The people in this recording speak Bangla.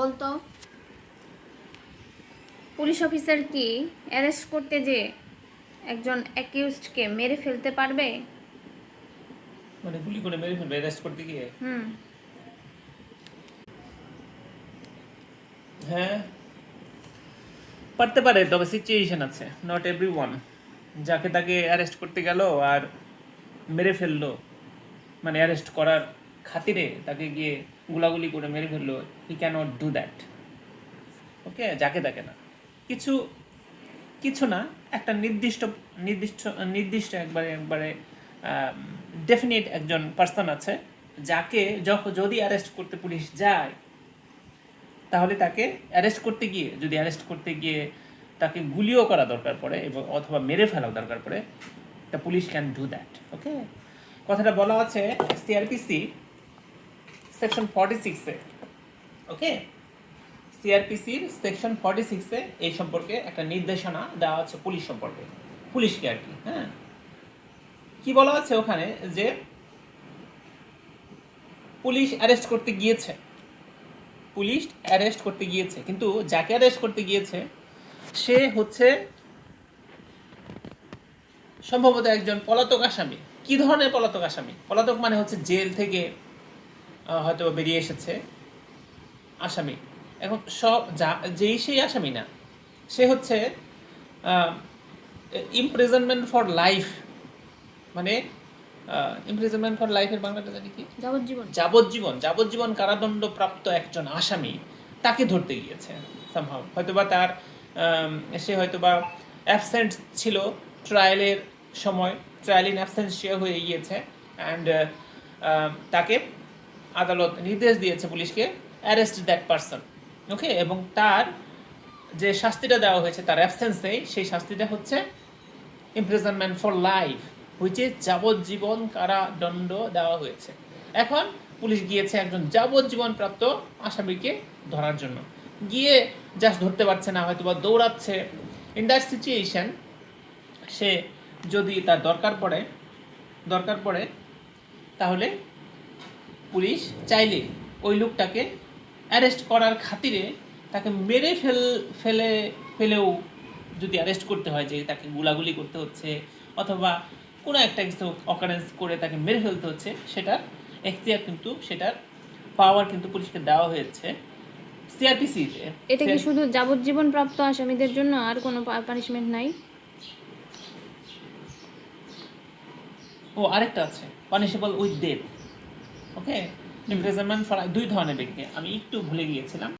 বলতো? পুলিশ অফিসার কি অ্যারেস্ট করতে যে একজন অ্যাকিউজডকে মেরে ফেলতে পারবে? মানে গুলি করে মেরে ফেলবে অ্যারেস্ট করতে গিয়ে? হুম। হ্যাঁ। পারতে পারে তবে সিচুয়েশন আছে নট এভরি ওয়ান যাকে তাকে অ্যারেস্ট করতে গেল আর মেরে ফেলল মানে অ্যারেস্ট করার খাতিরে তাকে গিয়ে গুলাগুলি করে মেরে ফেলল he cannot do that okay যাকে তাকে না। কিছু কিছু না, একটা নির্দিষ্ট নির্দিষ্ট নির্দিষ্ট একবারে একবারে ডেফিনিট একজন পার্সন আছে, যাকে যখন যদি অ্যারেস্ট করতে পুলিশ যায়, তাহলে তাকে অ্যারেস্ট করতে গিয়ে, যদি অ্যারেস্ট করতে গিয়ে তাকে গুলিও করা দরকার পড়ে, এবং অথবা মেরে ফেলাও দরকার পড়ে, তা police can do that okay কথাটা বলা আছে সিআরপিসি সেকশন ফর্টি সিক্সে ওকে সিআরপিসির সেকশন ফর্টি সিক্সে এই সম্পর্কে একটা নির্দেশনা দেওয়া আছে পুলিশ সম্পর্কে। পুলিশকে আর কি হ্যাঁ? কি বলা আছে ওখানে? যে পুলিশ অ্যারেস্ট করতে গিয়েছে। পুলিশ অ্যারেস্ট করতে গিয়েছে। কিন্তু যাকে অ্যারেস্ট করতে গিয়েছে, সে হচ্ছে সম্ভবত একজন পলাতক আসামি। কি ধরনের পলাতক আসামি? পলাতক মানে হচ্ছে জেল থেকে হয়তো বেরিয়ে এসেছে। আসামি। এখন সব যা যেই সেই আসামি না সে হচ্ছে ইমপ্রিজনমেন্ট ফর লাইফ মানে ইমপ্রিজনমেন্ট ফর লাইফের বাংলাটা জানি কি? যাবজ্জীবন। যাবজ্জীবন। যাবজ্জীবন কারাদণ্ড প্রাপ্ত একজন আসামি তাকে ধরতে গিয়েছে সম্ভব হয়তোবা তার সে হয়তোবা অ্যাবসেন্ট ছিল ট্রায়ালের সময়। ট্রায়াল ইন অ্যাবসেন্ট সে হয়ে গিয়েছে। অ্যান্ড তাকে আদালত নির্দেশ দিয়েছে পুলিশকে অ্যারেস্ট দ্যাট পারসন ওকে এবং তার যে শাস্তিটা দেওয়া হয়েছে, তার অ্যাবসেন্সে সেই শাস্তিটা হচ্ছে ইমপ্রিজনমেন্ট ফর লাইফ হুইচে যাবজ্জীবন কারাদণ্ড দেওয়া হয়েছে। এখন পুলিশ গিয়েছে একজন যাবজ্জীবন প্রাপ্ত আসামিকে ধরার জন্য। গিয়ে জাস্ট ধরতে পারছে না হয়তো বা দৌড়াচ্ছে। ইন দ্যাট সিচুয়েশন সে যদি তার দরকার পড়ে দরকার পড়ে, তাহলে পুলিশ চাইলে ওই লোকটাকে অ্যারেস্ট করার খাতিরে তাকে মেরে ফেল ফেলে ফেলেও যদি অ্যারেস্ট করতে হয় যে তাকে গুলাগুলি করতে হচ্ছে অথবা কোনো একটা কিছু অকারেন্স করে তাকে মেরে ফেলতে হচ্ছে সেটার এখতিয়ার কিন্তু সেটার পাওয়ার কিন্তু পুলিশকে দেওয়া হয়েছে সিআরপিসিতে এটা কি শুধু যাবজ্জীবন প্রাপ্ত আসামিদের জন্য আর কোনো পানিশমেন্ট নাই? ও আরেকটা আছে punishable with death okay imprisonment for দুই ধরনের ব্যক্তি। আমি একটু ভুলে গিয়েছিলাম।